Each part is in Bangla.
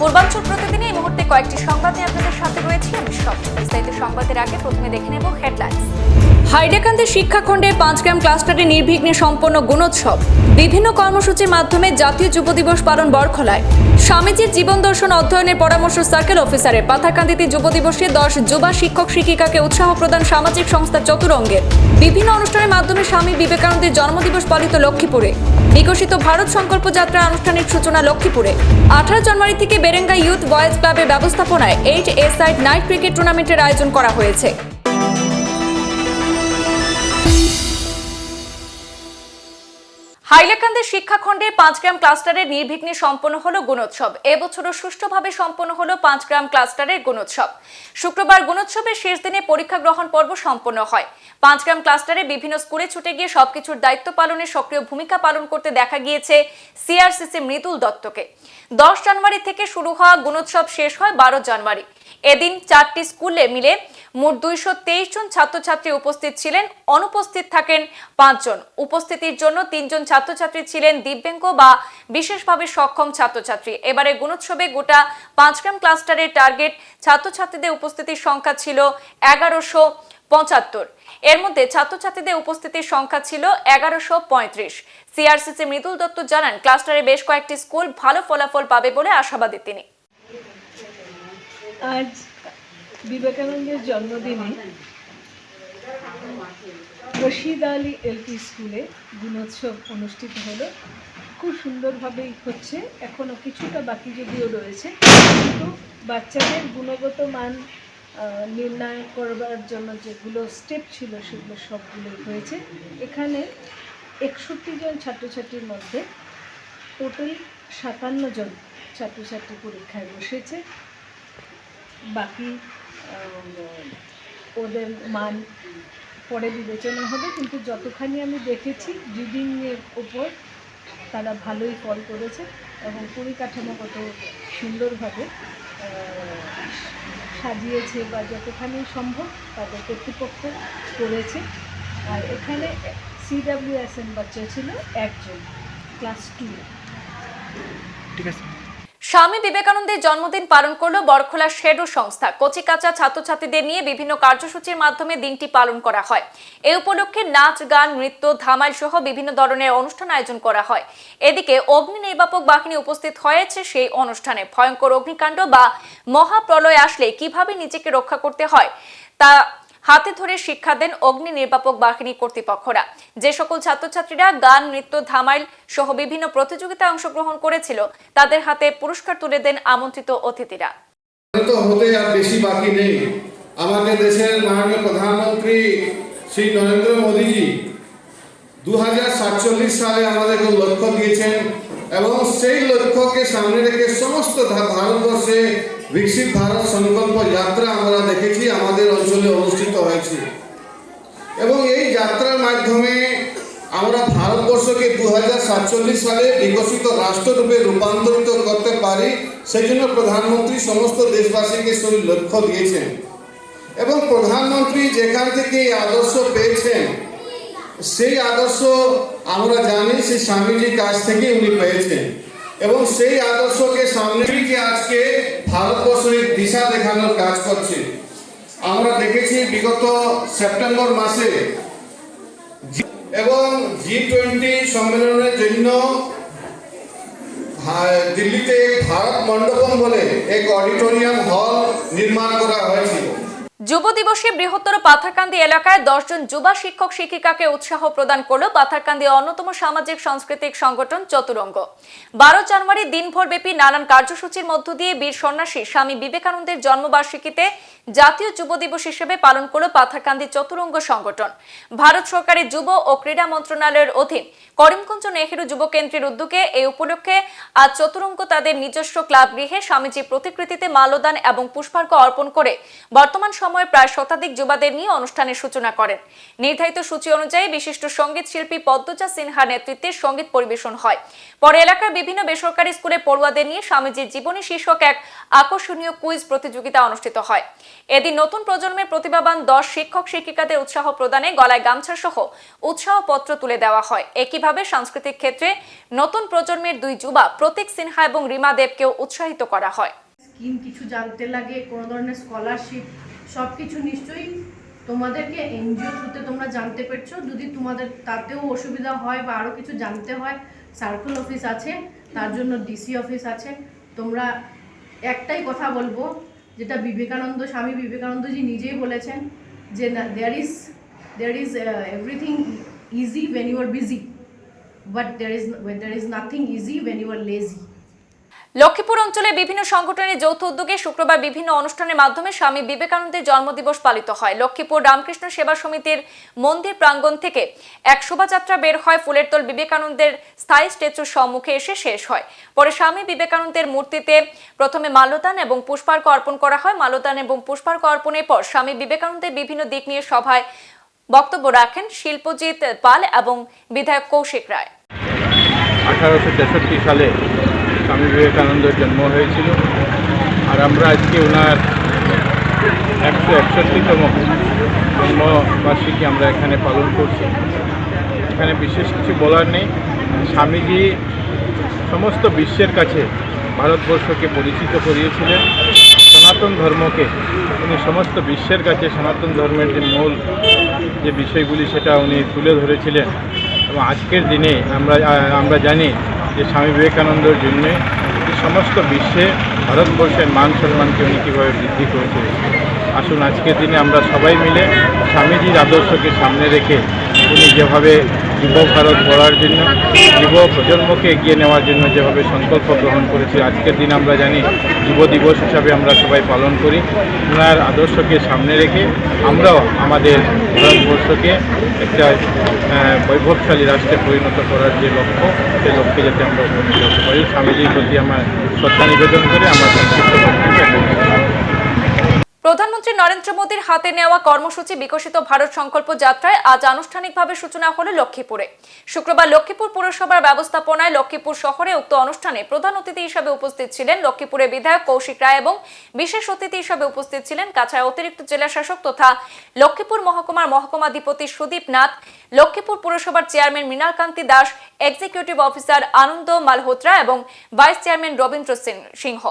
পূর্বাঞ্চল প্রতিদিনে এই মুহূর্তে কয়েকটি সংবাদ নিয়ে আপনাদের সাথে রয়েছি। আমি সব বিস্তারিত সংবাদের আগে প্রথমে দেখে নেব হেডলাইন্স। হাইডেকান্দি শিক্ষাখণ্ডে পাঁচ গ্রাম ক্লাস্টারে নির্বিঘ্নে সম্পন্ন গুণোৎসব। বিভিন্ন কর্মসূচির মাধ্যমে জাতীয় যুব দিবস পালন বরখলায়। স্বামীজির জীবন দর্শন অধ্যয়নের পরামর্শ সার্কেল অফিসারের পাথারকান্দিতে যুব দিবসে দশ যুবা শিক্ষক শিক্ষিকাকে উৎসাহ প্রদান সামাজিক সংস্থা চতুরঙ্গের। বিভিন্ন অনুষ্ঠানের মাধ্যমে স্বামী বিবেকানন্দের জন্মদিবস পালিত লক্ষ্মীপুরে। বিকশিত ভারত সংকল্প যাত্রা আনুষ্ঠানিক সূচনা লক্ষ্মীপুরে। আঠারো জানুয়ারি থেকে বেরেঙ্গা ইউথ বয়েজ ক্লাবের ব্যবস্থাপনায় eight s side night cricket টুর্নামেন্টের আয়োজন করা হয়েছে। হাইলাকান্দি শিক্ষাখণ্ডে পাঁচ গ্রাম ক্লাস্টারের নির্বিঘ্নে সম্পন্ন হলো গুণোৎসব। এবছরও সুষ্ঠুভাবে সম্পন্ন হলো পাঁচ গ্রাম ক্লাস্টারের গুণোৎসব। শুক্রবার গুণোৎসবের শেষ দিনে পরীক্ষা গ্রহণ পর্ব সম্পন্ন হয়। পাঁচ গ্রাম ক্লাস্টারে বিভিন্ন স্কুলে ছুটে গিয়ে সবকিছুর দায়িত্ব পালনে সক্রিয় ভূমিকা পালন করতে দেখা গিয়েছে সিআরসিসি মৃদুল দত্তকে। দশ জানুয়ারি থেকে শুরু হওয়া গুণোৎসব শেষ হয় বারো জানুয়ারি। এদিন চারটি স্কুলে মিলে মোট দুইশো তেইশ জন ছাত্রছাত্রী উপস্থিত ছিলেন। অনুপস্থিত থাকেন পাঁচজন। উপস্থিতির জন্য তিনজন ছাত্রছাত্রী ছিলেন দিব্যাঙ্গ বা বিশেষভাবে সক্ষম ছাত্রছাত্রী। এবারে গুণোৎসবে গোটা পাঁচগ্রাম ক্লাস্টারের টার্গেট ছাত্রছাত্রীদের উপস্থিতির সংখ্যা ছিল এগারোশো পঁচাত্তর। এর মধ্যে ছাত্রছাত্রীদের উপস্থিতির সংখ্যা ছিল এগারোশো পঁয়ত্রিশ। সিআরসিসি মৃদুল দত্ত জানান, ক্লাস্টারে বেশ কয়েকটি স্কুল ভালো ফলাফল পাবে বলে আশাবাদী তিনি। আজ বিবেকানন্দের জন্মদিনে রশিদ আলী এলপি স্কুলে গুণোৎসব অনুষ্ঠিত হলো। খুব সুন্দরভাবেই হচ্ছে। এখনও কিছুটা বাকি যদিও রয়েছে, কিন্তু বাচ্চাদের গুণগত মান নির্ণয় করবার জন্য যেগুলো স্টেপ ছিল সেগুলো সবগুলোই হয়েছে। এখানে একষট্টি জন ছাত্রছাত্রীর মধ্যে টোটাল সাতান্ন জন ছাত্রছাত্রী পরীক্ষায় বসেছে। বাকি ওদের মান পরে বিবেচনা হবে, কিন্তু যতখানি আমি দেখেছি রিডিংয়ের ওপর তারা ভালোই ফল করেছে এবং পরিকাঠামোগত সুন্দরভাবে সাজিয়েছে বা যতখানি সম্ভব তাদের কর্তৃপক্ষ করেছে। আর এখানে সিডাব্লিউএসএন বাচ্চা ছিল একজন ক্লাস টু স্বামী বিবেকানন্দের জন্মদিন পালন করল বরখোলা শেডো সংস্থা। কচিকাচা ছাত্রছাত্রীদের নিয়ে বিভিন্ন কার্যসূচির মাধ্যমে দিনটি পালন করা হয়। এই উপলক্ষে নাচ, গান, নৃত্য ধামাইল সহ বিভিন্ন ধরনের অনুষ্ঠান আয়োজন করা হয়। এদিকে অগ্নি নির্বাপক বাহিনী উপস্থিত হয়েছে সেই অনুষ্ঠানে। ভয়ঙ্কর অগ্নিকাণ্ড বা মহাপ্রলয় আসলে কীভাবে নিজেকে রক্ষা করতে হয় তা হাতে ধরে শিক্ষা দেন অগ্নি নির্বাপক বাহিনী কর্তৃপক্ষরা। যে সকল ছাত্রছাত্রীরা গান, নৃত্য, ধামাইল সহ বিভিন্ন প্রতিযোগিতায় অংশগ্রহণ করেছিল, তাদের হাতে পুরস্কার তুলে দেন আমন্ত্রিত অতিথিরা। হতে আর বেশি বাকি নেই। আমাদের দেশের মাননীয় প্রধানমন্ত্রী শ্রী নরেন্দ্র মোদীজি দু সালে আমাদেরকে লক্ষ্য দিয়েছেন। এবং সেই লক্ষ্যকে সামনে রেখে সমস্ত ভারতবর্ষে বিকশিত ভারত সংকল্প যাত্রা আমরা দেখেছি, আমাদের অঞ্চলে অনুষ্ঠিত হয়েছে। এবং এই যাত্রার মাধ্যমে আমরা ভারতবর্ষকে দু হাজার সাতচল্লিশ সালে বিকশিত রাষ্ট্ররূপে রূপান্তরিত করতে পারি, সেই জন্য প্রধানমন্ত্রী সমস্ত দেশবাসীকে সেই লক্ষ্য দিয়েছেন। এবং প্রধানমন্ত্রী যেখান থেকে এই আদর্শ পেয়েছেন, সেই আদর্শ আমরা জানি সেই স্বামীজির কাছ থেকে উনি পেয়েছেন। এবং সেই আদর্শকে রেখে আজকে ভারতবর্ষের দিশা দেখানোর কাজ করছে। আমরা দেখেছি বিগত সেপ্টেম্বর মাসে এবং জি টোয়েন্টি সম্মেলনের জন্য দিল্লিতে ভারত মণ্ডপম বলে এক অডিটোরিয়াম হল নির্মাণ করা হয়েছিল। যুব দিবসে বৃহত্তর পাথারকান্দি এলাকায় দশজন যুবা শিক্ষক শিক্ষিকাকে উৎসাহ প্রদান করল পাথারকান্দি অন্যতম সামাজিক সাংস্কৃতিক সংগঠন চতুরঙ্গ। বারো জানুয়ারি দিনভর ব্যাপী নানান কার্যসূচির মধ্য দিয়ে বীর সন্ন্যাসী স্বামী বিবেকানন্দের জন্মবার্ষিকীতে জাতীয় যুব দিবস হিসেবে পালন করল পাথারকান্দি চতুরঙ্গ সংগঠন। ভারত সরকারের যুব ও ক্রীড়া মন্ত্রণালয়ের অধীন করিমগঞ্জ নেহেরু যুব কেন্দ্রের উদ্যোগে এই উপলক্ষে আজ চতুরঙ্গ তাদের নিজস্ব ক্লাব গৃহে স্বামীজির প্রতিকৃতিতে মাল্যদান এবং পুষ্পার্ঘ্য অর্পণ করে বর্তমান সময় প্রায় শতাধিক যুবাদের নিয়ে অনুষ্ঠানের সূচনা করেন। নির্ধারিত সূচি অনুযায়ী বিশিষ্ট সংগীত শিল্পী পদ্মজা সিনহার নেতৃত্বে সংগীত পরিবেশন হয়। পরে এলাকার বিভিন্ন বেসরকারি স্কুলে পড়ুয়াদের নিয়ে স্বামীজির জীবনী শীর্ষক এক আকর্ষণীয় কুইজ প্রতিযোগিতা অনুষ্ঠিত হয়। এদিন নতুন প্রজন্মের প্রতিভাবান দশ শিক্ষক শিক্ষিকাদের উৎসাহ প্রদানে গলায় গামছা সহ উৎসাহপত্র তুলে দেওয়া হয়। একইভাবে সাংস্কৃতিক ক্ষেত্রে নতুন প্রজন্মের দুই যুবা প্রতীক সিনহা এবং রিমা দেবকেও উৎসাহিত করা হয়। স্কিম কিছু জানতে লাগে, কোনো ধরনের স্কলারশিপ সব কিছু নিশ্চয়ই তোমাদেরকে এনজিও থ্রুতে তোমরা জানতে পেরেছ। যদি তোমাদের তাতেও অসুবিধা হয় বা আরও কিছু জানতে হয়, সার্কেল অফিস আছে, তার জন্য ডিসি অফিস আছে, তোমরা একটাই কথা বলব যেটা বিবেকানন্দ, স্বামী বিবেকানন্দজি নিজেই বলেছেন যে there is there is everything easy when you are busy but there is there is nothing easy when you are lazy Lakshmipur অঞ্চলে বিভিন্ন সংগঠনের যৌথ উদ্যোগে শুক্রবার বিভিন্ন অনুষ্ঠানের মাধ্যমে স্বামী বিবেকানন্দের জন্মদিবস পালিত হয়। লক্ষ্মীপুর রামকৃষ্ণ সেবা সমিতির মন্দির প্রাঙ্গণ থেকে এক শোভাযাত্রা বের হয়। ফুলেরতল বিবেকানন্দের স্থায়ী স্ট্যাচুর সম্মুখে এসে শেষ হয়। পরে স্বামী বিবেকানন্দের মূর্তিতে প্রথমে মাল্যদান এবং পুষ্পার্ঘ অর্পণ করা হয়। মাল্যদান এবং পুষ্পার্ঘ অর্পণের পর স্বামী বিবেকানন্দের বিভিন্ন দিক নিয়ে সভায় বক্তব্য রাখেন শিল্পজিৎ পাল এবং বিধায়ক কৌশিক রায়। আঠারোশো তেষট্টি সালে স্বামী বিবেকানন্দের জন্ম হয়েছিল। আর আমরা আজকে ওনার একশো একষট্টিতম জন্মবার্ষিকী আমরা এখানে পালন করছি। এখানে বিশেষ কিছু বলার নেই। স্বামীজি সমস্ত বিশ্বের কাছে ভারতবর্ষকে পরিচিত করিয়েছিলেন। সনাতন ধর্মকে উনি সমস্ত বিশ্বের কাছে সনাতন ধর্মের যে মূল যে বিষয়গুলি, সেটা উনি তুলে ধরেছিলেন। এবং আজকের দিনে আমরা আমরা জানি যে স্বামী বিবেকানন্দর জন্যে সমস্ত বিশ্বে ভারতবর্ষের মান সম্মানকে উনি কীভাবে বৃদ্ধি করেছে। আসুন আজকের দিনে আমরা সবাই মিলে স্বামীজির আদর্শকে সামনে রেখে উনি যেভাবে যুব ভারত গড়ার জন্য, যুব প্রজন্মকে এগিয়ে নেওয়ার জন্য যেভাবে সংকল্প গ্রহণ করেছি, আজকের দিন আমরা জানি যুব দিবস হিসাবে আমরা সবাই পালন করি। ওনার আদর্শকে সামনে রেখে আমরাও আমাদের ভারতবর্ষকে একটা বৈভবশালী রাষ্ট্রে পরিণত করার যে লক্ষ্য, সেই লক্ষ্যে যাতে আমরা উপনীত হতে পারি। স্বামীজির প্রতি আমার শ্রদ্ধা নিবেদন করে, আমার সংক্ষিপ্ত বক্তব্য এখানে শেষ করছি। প্রধানমন্ত্রী নরেন্দ্র মোদীর হাতে নেওয়া কর্মসূচি বিকশিত ভারত সংকল্প যাত্রায় আজ আনুষ্ঠানিকভাবে সূচনা হলো লক্ষ্মীপুরে। শুক্রবার লক্ষ্মীপুর পুরসভার ব্যবস্থাপনায় লক্ষ্মীপুর শহরে উক্ত অনুষ্ঠানে প্রধান অতিথি হিসেবে উপস্থিত ছিলেন লক্ষ্মীপুরের বিধায়ক কৌশিক রায় এবং বিশেষ অতিথি হিসেবে উপস্থিত ছিলেন কাছাড় অতিরিক্ত জেলা শাসক তথা লক্ষ্মীপুর মহকুমার মহকুমাধিপতি সুদীপ নাথ, লক্ষ্মীপুর পুরসভার chairman Mrinalkanti Das, executive officer Anand Malhotra এবং ভাইস চেয়ারম্যান রবীন্দ্র সিং- সিংহ।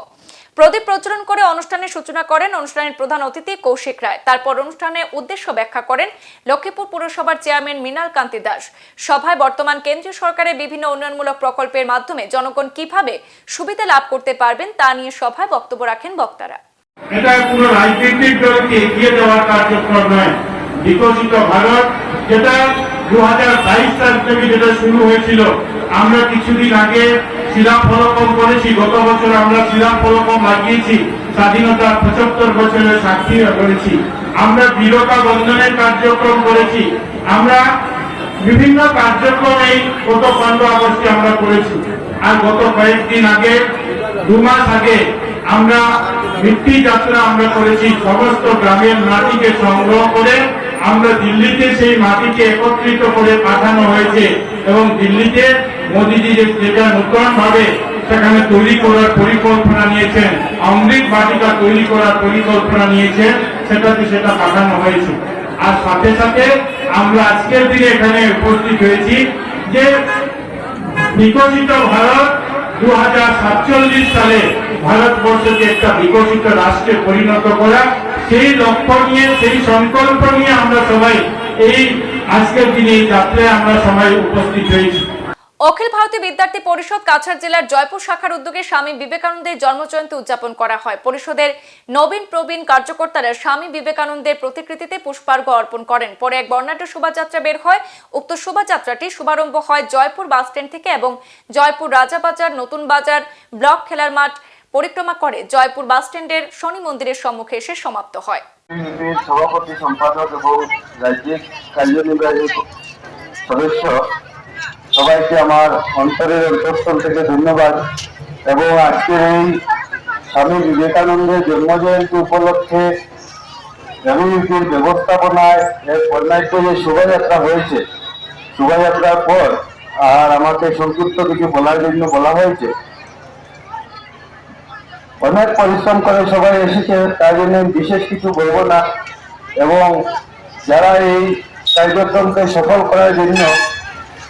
প্রদীপ প্রজ্বলন করে অনুষ্ঠানের সূচনা করেন অনুষ্ঠানের প্রধান অতিথি কৌশিক রায়। তারপর অনুষ্ঠানে উদ্দেশ্য ব্যাখ্যা করেন লক্ষ্মীপুর পুরসভার চেয়ারম্যান মৃণাল কান্তি দাস। সভায় বর্তমান কেন্দ্রীয় সরকারের বিভিন্ন উন্নয়নমূলক প্রকল্পের মাধ্যমে জনগণ কীভাবে সুবিধা লাভ করতে পারবেন তা নিয়ে সভায় বক্তব্য রাখেন বক্তারা। এটা রাজনৈতিক দলকে এগিয়ে কার্যক্রম নয়। বিকশিত ভারত যেটা আমরা কিছুদিন আগে করেছি। গত বছর আমরা লাগিয়েছি। পঁচাত্তর বছরের সাক্ষী করেছি। আমরা বন্ধনের কার্যক্রম করেছি। আমরা বিভিন্ন কার্যক্রম গত পনেরো আগস্টে আমরা করেছি। আর গত কয়েকদিন আগে, দু মাস আগে আমরা মিট্টি যাত্রা আমরা করেছি। সমস্ত গ্রামের মাটিকে সংগ্রহ করে আমরা দিল্লিতে সেই মাটিকে একত্রিত করে পাঠানো হয়েছে এবং দিল্লিতে মোদীজি যেটা নতুন ভাবে সেখানে তৈরি করার পরিকল্পনা নিয়েছেন, অমৃত বাটিকা তৈরি করার পরিকল্পনা নিয়েছেন, সেটাতে সেটা পাঠানো হয়েছে। আর সাথে সাথে আমরা আজকের দিনে এখানে উপস্থিত হয়েছি যে বিকশিত ভারত দু হাজার সাতচল্লিশ সালে ভারতবর্ষকে একটা বিকশিত রাষ্ট্রে পরিণত করা সেই লক্ষ্য নিয়ে, সেই সংকল্প নিয়ে আমরা সবাই এই আজকের দিনে এই যাত্রায় আমরা সবাই উপস্থিত হয়েছি। অখিল ভারতীয় বিদ্যার্থী পরিষদ কাছাড় জেলার জয়পুর শাখার উদ্যোগে স্বামী বিবেকানন্দের জন্মজয়ন্তী উদযাপন করা হয়। পরিষদের নবীন প্রবীণ কার্যকর্তারা স্বামী বিবেকানন্দের প্রতিকৃতিতে পুষ্পার্ঘ অর্পণ করেন। পরে এক বর্ণাঢ্য শোভাযাত্রা বের হয়। উক্ত শোভাযাত্রাটি শুভারম্ভ হয় জয়পুর বাসস্ট্যান্ড থেকে এবং জয়পুর রাজাবাজার নতুন বাজার ব্লক খেলার মাঠ পরিক্রমা করে, জয়পুর বাসস্ট্যান্ডের শনি মন্দিরের সম্মুখে এসে সমাপ্ত হয়। সভাপতি, সম্পাদক এবং রাজ্যিক কার্যনির্বাহী সদস্য, সবাইকে আমার অন্তরের অন্তঃস্থল থেকে ধন্যবাদ এবং আজকের এই স্বামী বিবেকানন্দের জন্মজয়ন্তী উপলক্ষে এমনিটির ব্যবস্থাপনায় এক অন্যায্য যে শোভাযাত্রা হয়েছে, শোভাযাত্রার পর আর আমাকে সংক্ষিপ্ত কিছু বলার জন্য বলা হয়েছে অনেক পরিশ্রম করে সবাই এসেছে তাই জন্য বিশেষ কিছু বলব না। এবং যারা এই কার্যক্রমকে সফল করার জন্য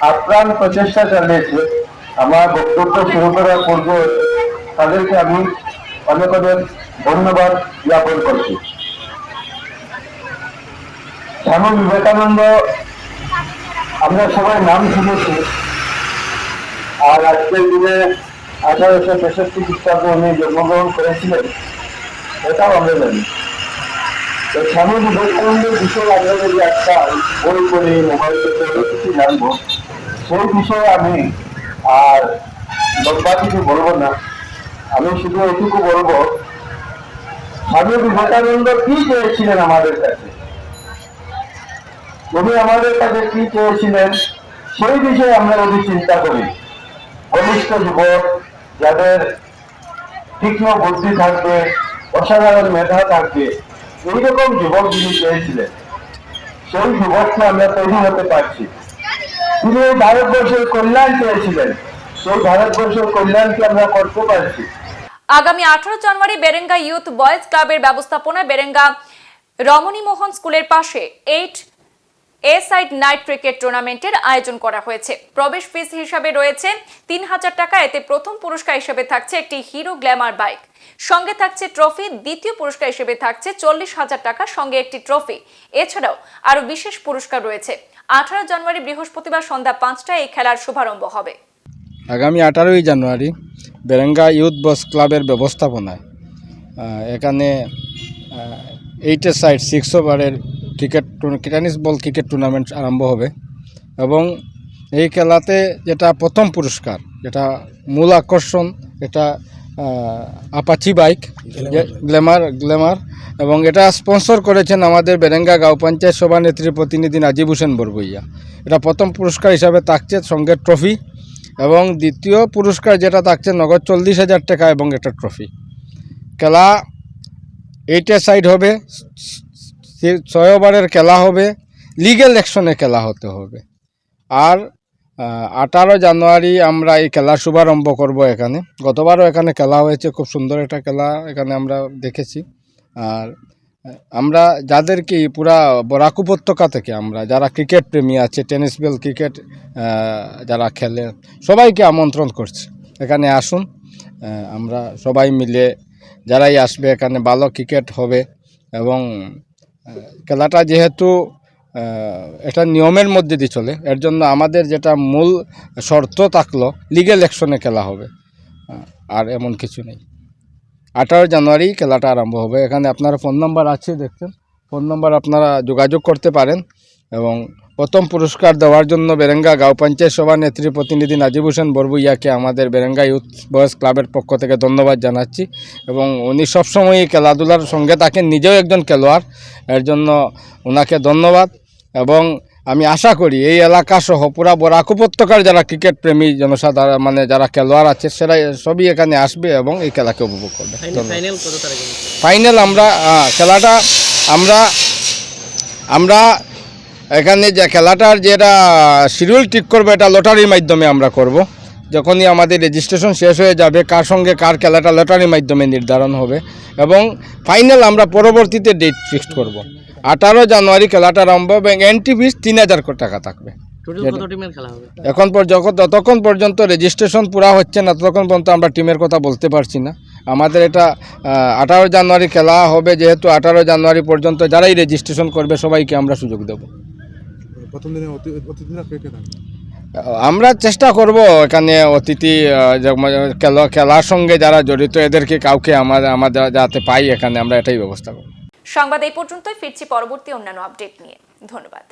আপ্রাণ প্রচেষ্টা চালিয়েছে, আমার বক্তব্য শুরু করার পূর্বে তাদেরকে আমি অনেক অনেক ধন্যবাদ জ্ঞাপন করছি। স্বামী বিবেকানন্দ, আমরা সবাই নাম শুনেছি। আর আজকের দিনে আঠারোশো তেষট্টি খ্রিস্টাব্দে উনি জন্মগ্রহণ করেছিলেন, এটাও আমরা জানি। তো স্বামী বিবেকানন্দের বিষয়ে আমরা যদি একটা বই করে মোবাইল কিছু জানব, সেই বিষয়ে আমি আর লম্বা কিছু বলব না। আমি শুধু এটুকু বলব স্বামী বিবেকানন্দ কি চেয়েছিলেন আমাদের কাছে? উনি আমাদের কাছে কি চেয়েছিলেন? সেই বিষয়ে আমরা যদি চিন্তা করি ঘনিষ্ঠ যুবক যাদের তীক্ষ্ণ বুদ্ধি থাকবে, অসাধারণ মেধা থাকবে, এইরকম যুবক যিনি চেয়েছিলেন সেই যুবককে আমরা তৈরি হতে পারছি। তিনি এই ভারতবর্ষের কল্যাণ চেয়েছিলেন সেই ভারতবর্ষের কল্যাণকে আমরা করতে পারছি। আগামী আঠারো জানুয়ারি বেরেঙ্গা ইউথ বয়েজ ক্লাবের ব্যবস্থাপনায় বেরেঙ্গা রমণী মোহন স্কুলের পাশে eight a side night cricket টুর্নামেন্টের আয়োজন করা হয়েছে। প্রবেশ ফিস হিসাবে রয়েছে তিন হাজার টাকা। এতে প্রথম পুরস্কার হিসেবে থাকছে একটি হিরো গ্ল্যামার বাইক। সঙ্গে থাকছে ট্রফি, দ্বিতীয় পুরস্কার হিসেবে থাকছে চল্লিশ হাজার টাকা, সঙ্গে একটি ট্রফি। এছাড়াও আরও বিশেষ পুরস্কার রয়েছে। আঠারো জানুয়ারি বৃহস্পতিবার সন্ধ্যা পাঁচটায় এই খেলার শুভারম্ভ হবে। আগামী আঠারোই জানুয়ারি বেরেঙ্গা ইউথ বস ক্লাবের ব্যবস্থাপনায় এখানে এইটের সাইড সিক্স ওভারের cricket tennis ball cricket tournament আরম্ভ হবে। এবং এই খেলাতে যেটা প্রথম পুরস্কার যেটা মূল আকর্ষণ এটা আপাচি বাইক গ্ল্যামার গ্ল্যামার এবং এটা স্পন্সর করেছেন আমাদের বেরেঙ্গা গাঁও পঞ্চায়েত সভা সভানেত্রী প্রতিনিধি নাজিব হোসেন বরবইয়া। এটা প্রথম পুরস্কার হিসাবে থাকছে সঙ্গে ট্রফি এবং দ্বিতীয় পুরস্কার যেটা থাকছে নগদ চল্লিশ হাজার টাকা এবং একটা ট্রফি খেলা এইটে সাইড হবে ছয় ওভারের খেলা হবে লিগেল অ্যাকশনে খেলা হতে হবে। আর আঠারো জানুয়ারি আমরা এই খেলার শুভারম্ভ করব এখানে। গতবারও এখানে খেলা হয়েছে, খুব সুন্দর একটা খেলা এখানে আমরা দেখেছি। আর, আমরা যাদেরকে পুরা বরাক উপত্যকা থেকে আমরা, যারা ক্রিকেট প্রেমী আছে টেনিস বল ক্রিকেট যারা খেলে, সবাইকে আমন্ত্রণ করছি। এখানে আসুন আমরা সবাই মিলে, যারাই আসবে এখানে, ভালো ক্রিকেট হবে এবং খেলাটা যেহেতু এটা নিয়মের মধ্যে দিয়ে চলে, এর জন্য আমাদের যেটা মূল শর্ত থাকল লিগেল অ্যাকশনে খেলা হবে। আর এমন কিছু নেই। আঠারো জানুয়ারি খেলাটা আরম্ভ হবে। এখানে আপনারা ফোন নাম্বার আছে, দেখছেন? ফোন নাম্বার আপনারা যোগাযোগ করতে পারেন এবং প্রথম পুরস্কার দেওয়ার জন্য বেরেঙ্গা গাঁও পঞ্চায়েত সভা নেত্রী প্রতিনিধি নাজিব হোসেন বরবুইয়াকে আমাদের বেরেঙ্গা ইউথ বয়েজ ক্লাবের পক্ষ থেকে ধন্যবাদ জানাচ্ছি এবং উনি সবসময়ই খেলাধুলার সঙ্গে থাকেন নিজেও একজন খেলোয়াড় এর জন্য ওনাকে ধন্যবাদ এবং আমি আশা করি এই এলাকা সহ পুরা বরাক উপত্যকার যারা ক্রিকেট প্রেমী জনসাধারণ মানে যারা খেলোয়াড় আছে সেরা সবই এখানে আসবে এবং এই খেলাকে উপভোগ করবে। ফাইনাল আমরা খেলাটা আমরা আমরা এখানে যে খেলাটার যেটা শিডিউল ঠিক করব এটা লটারির মাধ্যমে আমরা করব। যখনই আমাদের রেজিস্ট্রেশন শেষ হয়ে যাবে কার সঙ্গে কার খেলাটা লটারির মাধ্যমে নির্ধারণ হবে এবং ফাইনাল আমরা পরবর্তীতে ডেট ফিক্সড করব। আঠারো জানুয়ারি খেলাটা আরম্ভ এবং এন্ট্রি ফিস তিন হাজার টাকা থাকবে। এখন পর্যন্ত ততক্ষণ পর্যন্ত রেজিস্ট্রেশন পুরা হচ্ছে না ততক্ষণ পর্যন্ত আমরা টিমের কথা বলতে পারছি না। আমাদের এটা আঠারো জানুয়ারি খেলা হবে যেহেতু আঠারো জানুয়ারি পর্যন্ত যারাই রেজিস্ট্রেশন করবে সবাইকে আমরা সুযোগ দেব। প্রথম দিনে অতি- অতিথিরা কে কে থাকবে? আমরা চেষ্টা করব এখানে অতিথি খেলা খেলার সঙ্গে যারা জড়িত এদেরকে কাউকে আমার আমাদের যাতে পাই এখানে আমরা এটাই ব্যবস্থা করব। সংবাদ এই পর্যন্তই ফিরছি পরবর্তী অন্যান্য আপডেট নিয়ে। ধন্যবাদ।